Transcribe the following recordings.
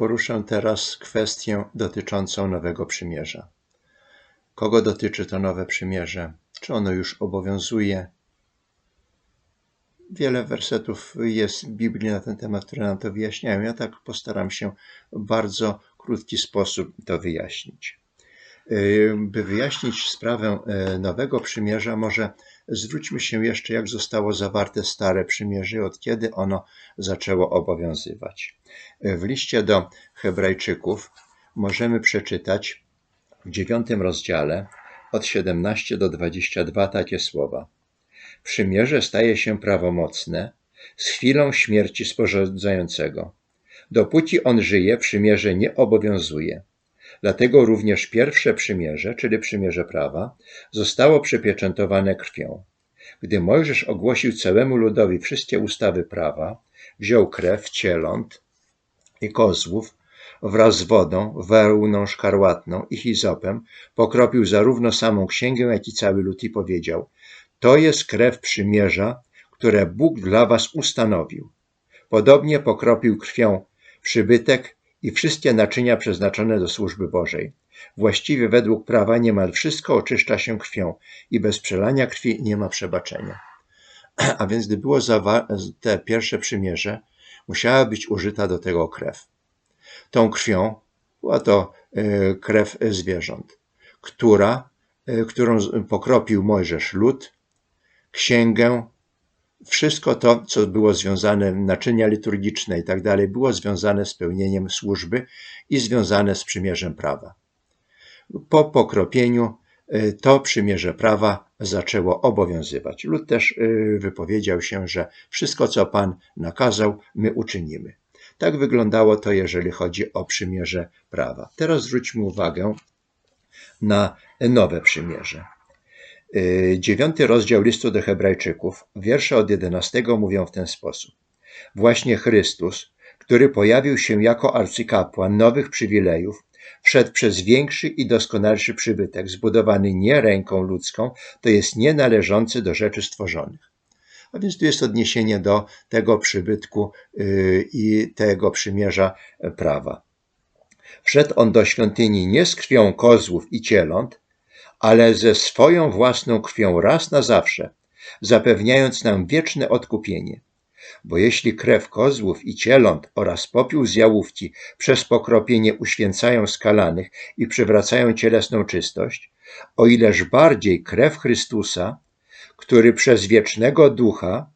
poruszę teraz kwestię dotyczącą Nowego Przymierza. Kogo dotyczy to Nowe Przymierze? Czy ono już obowiązuje? Wiele wersetów jest w Biblii na ten temat, które nam to wyjaśniają. Ja tak postaram się w bardzo krótki sposób to wyjaśnić. Yy, by wyjaśnić sprawę yy, Nowego Przymierza, może zwróćmy się jeszcze, jak zostało zawarte Stare Przymierze, od kiedy ono zaczęło obowiązywać. W liście do Hebrajczyków możemy przeczytać w dziewiątym rozdziale od 17 do 22 takie słowa. Przymierze staje się prawomocne z chwilą śmierci sporządzającego. Dopóki on żyje, przymierze nie obowiązuje. Dlatego również pierwsze przymierze, czyli przymierze prawa, zostało przypieczętowane krwią. Gdy Mojżesz ogłosił całemu ludowi wszystkie ustawy prawa, wziął krew cieląt i kozłów wraz z wodą, wełną szkarłatną i hizopem, pokropił zarówno samą księgę, jak i cały lud i powiedział: To jest krew przymierza, które Bóg dla was ustanowił. Podobnie pokropił krwią przybytek i wszystkie naczynia przeznaczone do służby Bożej. Właściwie według prawa niemal wszystko oczyszcza się krwią i bez przelania krwi nie ma przebaczenia. A więc gdy było te pierwsze przymierze, musiała być użyta do tego krew. Tą krwią była to e, krew zwierząt, która, e, którą pokropił Mojżesz lud, księgę, wszystko to, co było związane, naczynia liturgiczne i tak dalej, było związane z pełnieniem służby i związane z przymierzem prawa. Po pokropieniu e, to przymierze prawa zaczęło obowiązywać. Lud też wypowiedział się, że wszystko, co Pan nakazał, my uczynimy. Tak wyglądało to, jeżeli chodzi o przymierze prawa. Teraz zwróćmy uwagę na nowe przymierze. Y, dziewiąty rozdział listu do Hebrajczyków, wiersze od 11 mówią w ten sposób. Właśnie Chrystus, który pojawił się jako arcykapłan nowych przywilejów, wszedł przez większy i doskonalszy przybytek, zbudowany nie ręką ludzką, to jest nie należący do rzeczy stworzonych. A więc tu jest odniesienie do tego przybytku y, i tego przymierza prawa. Wszedł on do świątyni nie z krwią kozłów i cieląt, ale ze swoją własną krwią raz na zawsze, zapewniając nam wieczne odkupienie. Bo jeśli krew kozłów i cieląt oraz popiół z jałówki przez pokropienie uświęcają skalanych i przywracają cielesną czystość, o ileż bardziej krew Chrystusa, który przez wiecznego ducha,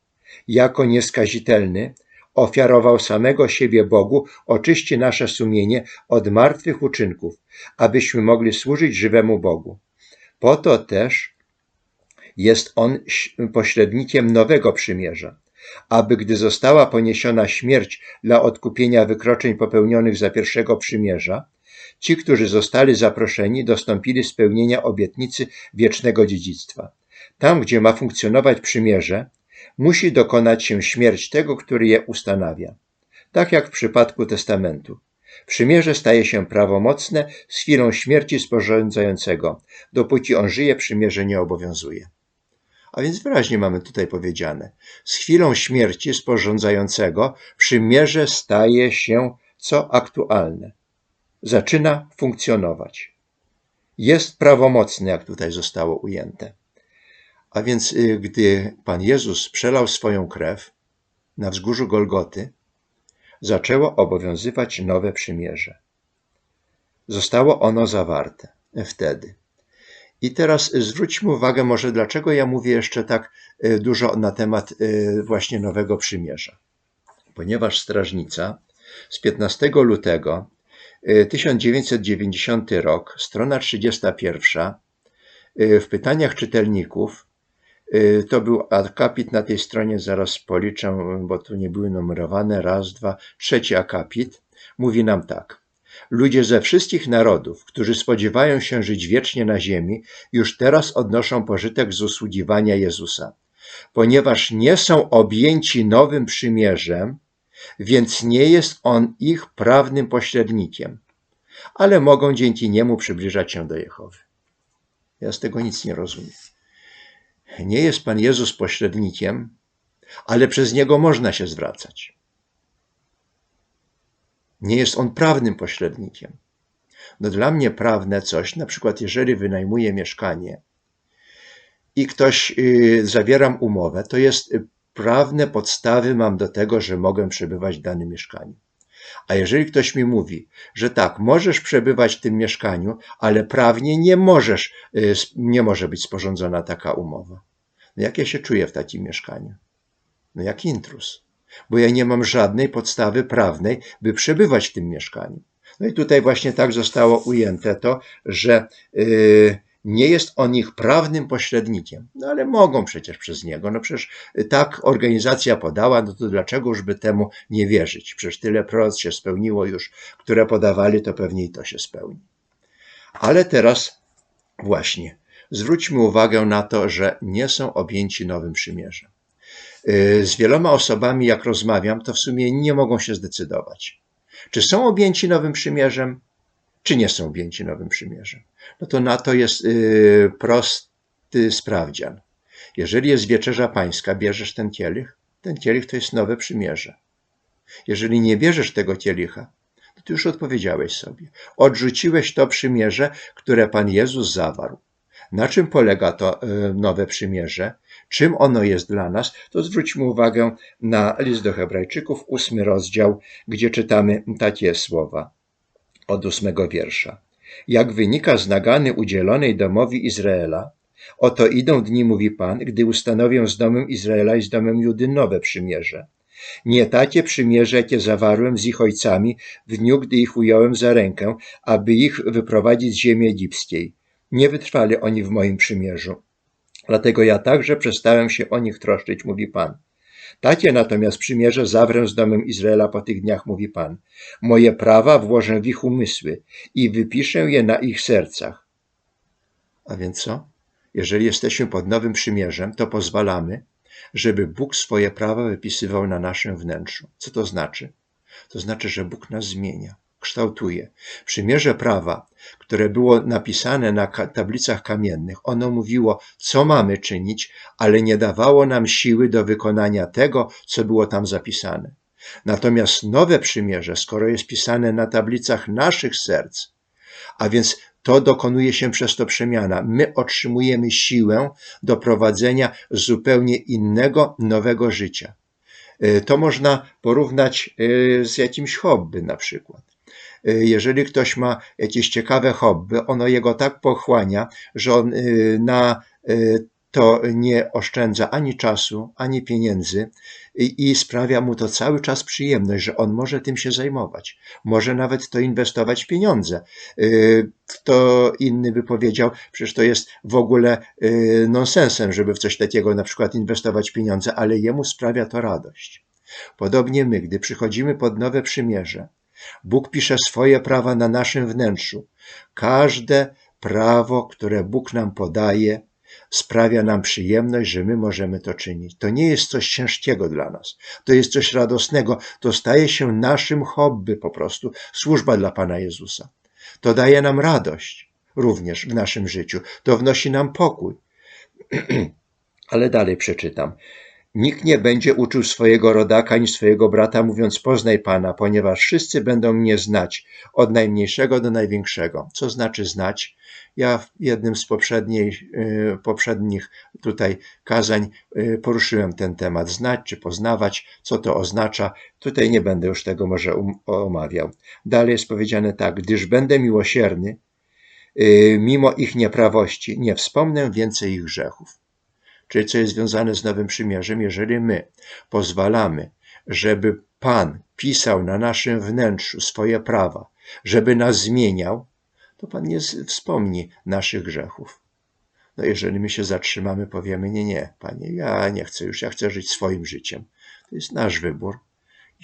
jako nieskazitelny, ofiarował samego siebie Bogu, oczyści nasze sumienie od martwych uczynków, abyśmy mogli służyć żywemu Bogu. Po to też jest On pośrednikiem nowego przymierza, aby gdy została poniesiona śmierć dla odkupienia wykroczeń popełnionych za pierwszego przymierza, ci, którzy zostali zaproszeni, dostąpili spełnienia obietnicy wiecznego dziedzictwa. Tam, gdzie ma funkcjonować przymierze, musi dokonać się śmierć tego, który je ustanawia. Tak jak w przypadku testamentu. Przymierze staje się prawomocne z chwilą śmierci sporządzającego. Dopóki on żyje, przymierze nie obowiązuje. A więc wyraźnie mamy tutaj powiedziane. Z chwilą śmierci sporządzającego przymierze staje się co aktualne. Zaczyna funkcjonować. Jest prawomocne, jak tutaj zostało ujęte. A więc y, gdy Pan Jezus przelał swoją krew na wzgórzu Golgoty, zaczęło obowiązywać nowe przymierze. Zostało ono zawarte wtedy. I teraz zwróćmy uwagę może, dlaczego ja mówię jeszcze tak y, dużo na temat y, właśnie nowego przymierza. Ponieważ strażnica z 15 lutego 1990 rok, strona 31, w pytaniach czytelników to był akapit na tej stronie, zaraz policzę, bo tu nie były numerowane. Raz, dwa, trzeci akapit. Mówi nam tak. Ludzie ze wszystkich narodów, którzy spodziewają się żyć wiecznie na ziemi, już teraz odnoszą pożytek z usługiwania Jezusa. Ponieważ nie są objęci nowym przymierzem, więc nie jest on ich prawnym pośrednikiem, ale mogą dzięki niemu przybliżać się do Jehowy. Ja z tego nic nie rozumiem. Nie jest Pan Jezus pośrednikiem, ale przez Niego można się zwracać. Nie jest on prawnym pośrednikiem. No dla mnie prawne coś, na przykład jeżeli wynajmuję mieszkanie i ktoś yy, zawieram umowę, to jest y, prawne podstawy mam do tego, że mogę przebywać w danym mieszkaniu. A jeżeli ktoś mi mówi, że tak, możesz przebywać w tym mieszkaniu, ale prawnie nie możesz, y, nie może być sporządzona taka umowa. No jak ja się czuję w takim mieszkaniu? No jak intrus, bo ja nie mam żadnej podstawy prawnej, by przebywać w tym mieszkaniu. No i tutaj właśnie tak zostało ujęte to, że yy, nie jest on ich prawnym pośrednikiem. No ale mogą przecież przez niego. No przecież tak organizacja podała, no to dlaczego już by temu nie wierzyć? Przecież tyle proroc się spełniło już, które podawali, to pewnie i to się spełni. Ale teraz właśnie zwróćmy uwagę na to, że nie są objęci nowym przymierzem. Y, z wieloma osobami, jak rozmawiam, to w sumie nie mogą się zdecydować. Czy są objęci nowym przymierzem, czy nie są objęci nowym przymierzem? No to na to jest y, prosty sprawdzian. Jeżeli jest wieczerza pańska, bierzesz ten kielich, ten kielich to jest nowe przymierze. Jeżeli nie bierzesz tego kielicha, to ty już odpowiedziałeś sobie. Odrzuciłeś to przymierze, które Pan Jezus zawarł. Na czym polega to y, nowe przymierze? Czym ono jest dla nas? To zwróćmy uwagę na list do Hebrajczyków, ósmy rozdział, gdzie czytamy takie słowa od ósmego wiersza. Jak wynika z nagany udzielonej domowi Izraela, oto idą dni, mówi Pan, gdy ustanowię z domem Izraela i z domem Judy nowe przymierze. Nie takie przymierze, jakie zawarłem z ich ojcami w dniu, gdy ich ująłem za rękę, aby ich wyprowadzić z ziemi egipskiej. Nie wytrwali oni w moim przymierzu. Dlatego ja także przestałem się o nich troszczyć, mówi Pan. Takie natomiast przymierze zawrę z domem Izraela po tych dniach, mówi Pan. Moje prawa włożę w ich umysły i wypiszę je na ich sercach. A więc co? Jeżeli jesteśmy pod nowym przymierzem, to pozwalamy, żeby Bóg swoje prawa wypisywał na naszym wnętrzu. Co to znaczy? To znaczy, że Bóg nas zmienia kształtuje. Przymierze prawa, które było napisane na tablicach kamiennych, ono mówiło, co mamy czynić, ale nie dawało nam siły do wykonania tego, co było tam zapisane. Natomiast nowe przymierze, skoro jest pisane na tablicach naszych serc, a więc to dokonuje się przez to przemiana. My otrzymujemy siłę do prowadzenia zupełnie innego, nowego życia. Y, to można porównać y, z jakimś hobby na przykład. Y, jeżeli ktoś ma jakieś ciekawe hobby, ono jego tak pochłania, że on y, na y, to nie oszczędza ani czasu, ani pieniędzy i, i, sprawia mu to cały czas przyjemność, że on może tym się zajmować. Może nawet to inwestować pieniądze. Kto inny by powiedział, przecież to jest w ogóle nonsensem, żeby w coś takiego na przykład inwestować pieniądze, ale jemu sprawia to radość. Podobnie my, gdy przychodzimy pod nowe przymierze, Bóg pisze swoje prawa na naszym wnętrzu. Każde prawo, które Bóg nam podaje, sprawia nam przyjemność, że my możemy to czynić. To nie jest coś ciężkiego dla nas. To jest coś radosnego. To staje się naszym hobby po prostu. Służba dla Pana Jezusa. To daje nam radość również w naszym życiu. To wnosi nam pokój. Ale dalej przeczytam. Nikt nie będzie uczył swojego rodaka ani swojego brata, mówiąc poznaj Pana, ponieważ wszyscy będą mnie znać, od najmniejszego do największego. Co znaczy znać? Ja w jednym z poprzednich, y, poprzednich tutaj kazań y, poruszyłem ten temat. Znać czy poznawać, co to oznacza. Tutaj nie będę już tego może um, omawiał. Dalej jest powiedziane tak, gdyż będę miłosierny, y, mimo ich nieprawości, nie wspomnę więcej ich grzechów czyli co jest związane z Nowym Przymierzem, jeżeli my pozwalamy, żeby Pan pisał na naszym wnętrzu swoje prawa, żeby nas zmieniał, to Pan nie wspomni naszych grzechów. No jeżeli my się zatrzymamy, powiemy, nie, nie, Panie, ja nie chcę już, ja chcę żyć swoim życiem. To jest nasz wybór.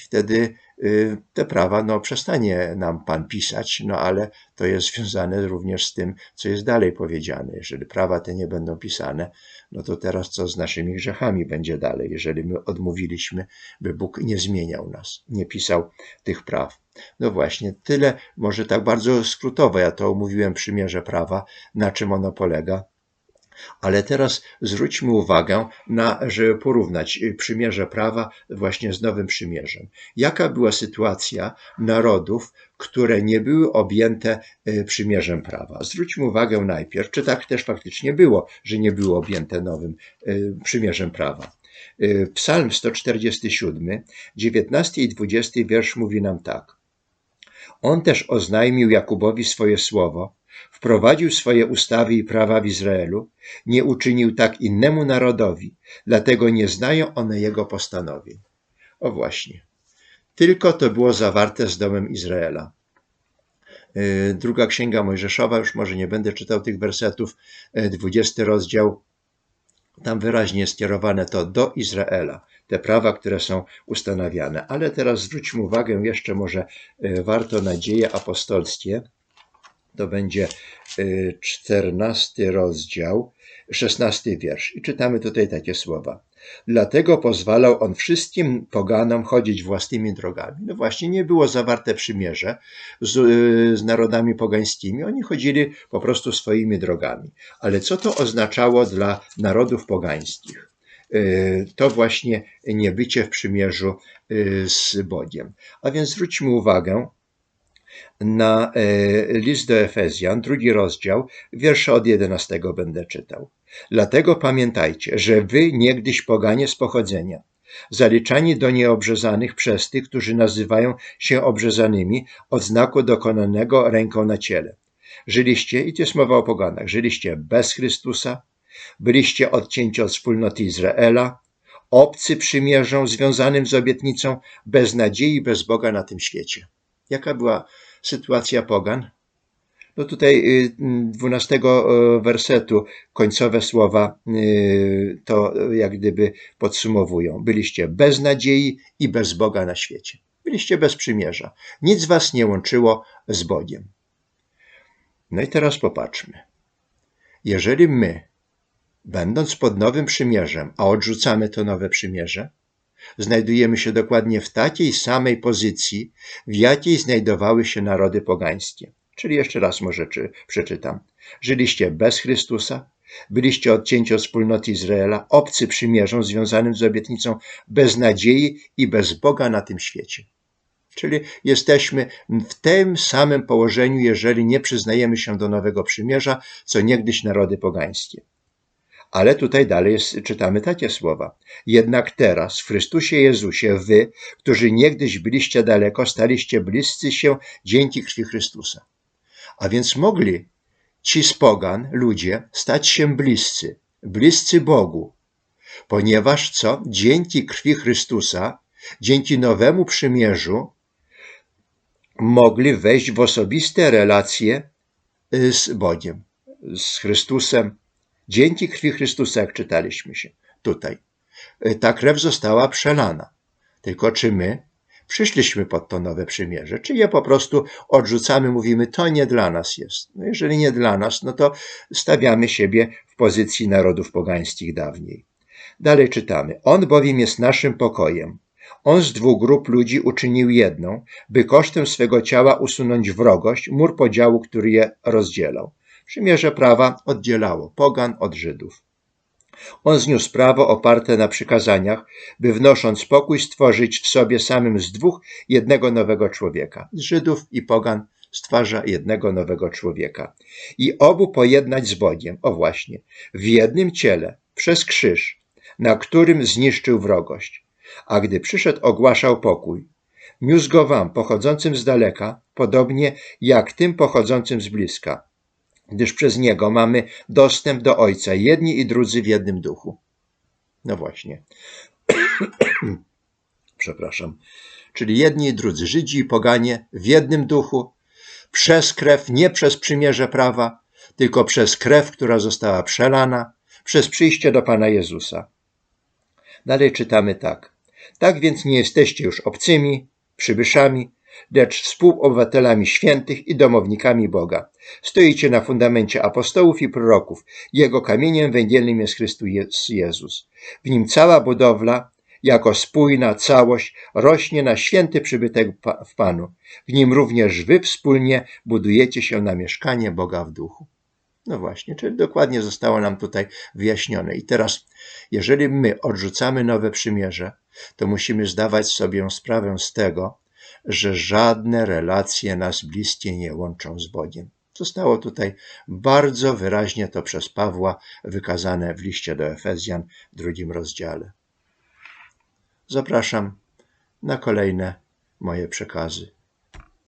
I wtedy y, te prawa, no przestanie nam Pan pisać, no ale to jest związane również z tym, co jest dalej powiedziane. Jeżeli prawa te nie będą pisane, no to teraz co z naszymi grzechami będzie dalej, jeżeli my odmówiliśmy, by Bóg nie zmieniał nas, nie pisał tych praw. No właśnie, tyle, może tak bardzo skrótowo, ja to omówiłem przymierze prawa, na czym ono polega. Ale teraz zwróćmy uwagę na, żeby porównać przymierze prawa właśnie z nowym przymierzem. Jaka była sytuacja narodów, które nie były objęte y, przymierzem prawa? Zwróćmy uwagę najpierw, czy tak też faktycznie było, że nie były objęte nowym y, przymierzem prawa. Y, Psalm 147, 19 i 20 wiersz mówi nam tak. On też oznajmił Jakubowi swoje słowo, wprowadził swoje ustawy i prawa w Izraelu, nie uczynił tak innemu narodowi, dlatego nie znają one jego postanowień. O właśnie. Tylko to było zawarte z domem Izraela. Y, druga księga Mojżeszowa, już może nie będę czytał tych wersetów, 20 y, rozdział, tam wyraźnie skierowane to do Izraela, te prawa, które są ustanawiane. Ale teraz zwróćmy uwagę jeszcze może y, warto na dzieje apostolskie, to będzie y, czternasty rozdział, szesnasty wiersz. I czytamy tutaj takie słowa. Dlatego pozwalał on wszystkim poganom chodzić własnymi drogami. No właśnie, nie było zawarte przymierze z, y, z narodami pogańskimi. Oni chodzili po prostu swoimi drogami. Ale co to oznaczało dla narodów pogańskich? Y, to właśnie niebycie w przymierzu z Bogiem. A więc zwróćmy uwagę, na e, list do Efezjan, drugi rozdział, wiersze od 11 będę czytał. Dlatego pamiętajcie, że wy niegdyś poganie z pochodzenia, zaliczani do nieobrzezanych przez tych, którzy nazywają się obrzezanymi od znaku dokonanego ręką na ciele. Żyliście, i to jest mowa o poganach, żyliście bez Chrystusa, byliście odcięci od wspólnoty Izraela, obcy przymierzą związanym z obietnicą, bez nadziei, bez Boga na tym świecie. Jaka była sytuacja pogan? No tutaj y, dwunastego y, wersetu końcowe słowa y, to jak gdyby podsumowują. Byliście bez nadziei i bez Boga na świecie. Byliście bez przymierza. Nic was nie łączyło z Bogiem. No i teraz popatrzmy. Jeżeli my, będąc pod nowym przymierzem, a odrzucamy to nowe przymierze, znajdujemy się dokładnie w takiej samej pozycji, w jakiej znajdowały się narody pogańskie. Czyli jeszcze raz może czy, przeczytam. Żyliście bez Chrystusa, byliście odcięci od wspólnoty Izraela, obcy przymierzą związanym z obietnicą bez nadziei i bez Boga na tym świecie. Czyli jesteśmy w tym samym położeniu, jeżeli nie przyznajemy się do nowego przymierza, co niegdyś narody pogańskie. Ale tutaj dalej czytamy takie słowa. Jednak teraz, w Chrystusie Jezusie, wy, którzy niegdyś byliście daleko, staliście bliscy się dzięki krwi Chrystusa. A więc mogli ci z pogan, ludzie, stać się bliscy, bliscy Bogu, ponieważ co? Dzięki krwi Chrystusa, dzięki nowemu przymierzu, mogli wejść w osobiste relacje y, z Bogiem, z Chrystusem, Dzięki krwi Chrystusa, jak czytaliśmy się tutaj. E, ta krew została przelana. Tylko czy my przyszliśmy pod to nowe przymierze, czy je po prostu odrzucamy, mówimy, to nie dla nas jest. No jeżeli nie dla nas, no to stawiamy siebie w pozycji narodów pogańskich dawniej. Dalej czytamy. On bowiem jest naszym pokojem. On z dwóch grup ludzi uczynił jedną, by kosztem swego ciała usunąć wrogość, mur podziału, który je rozdzielał. Przymierze prawa oddzielało pogan od Żydów. On zniósł prawo oparte na przykazaniach, by wnosząc pokój stworzyć w sobie samym z dwóch jednego nowego człowieka. Z Żydów i pogan stwarza jednego nowego człowieka. I obu pojednać z Bogiem, o właśnie, w jednym ciele, przez krzyż, na którym zniszczył wrogość. A gdy przyszedł, ogłaszał pokój. Niósł go wam, pochodzącym z daleka, podobnie jak tym pochodzącym z bliska gdyż przez Niego mamy dostęp do Ojca, jedni i drudzy w jednym duchu. No właśnie. Przepraszam. Czyli jedni i drudzy, Żydzi i poganie w jednym duchu, przez krew, nie przez przymierze prawa, tylko przez krew, która została przelana, przez przyjście do Pana Jezusa. Dalej czytamy tak. Tak więc nie jesteście już obcymi, przybyszami, lecz współobywatelami świętych i domownikami Boga. Stoicie na fundamencie apostołów i proroków. Jego kamieniem węgielnym jest Chrystus Jezus. W nim cała budowla, jako spójna całość, rośnie na święty przybytek w Panu. W nim również wy wspólnie budujecie się na mieszkanie Boga w duchu. No właśnie, czyli dokładnie zostało nam tutaj wyjaśnione. I teraz, jeżeli my odrzucamy nowe przymierze, to musimy zdawać sobie sprawę z tego, że żadne relacje nas bliskie nie łączą z Bogiem. Zostało tutaj bardzo wyraźnie to przez Pawła wykazane w liście do Efezjan w drugim rozdziale. Zapraszam na kolejne moje przekazy.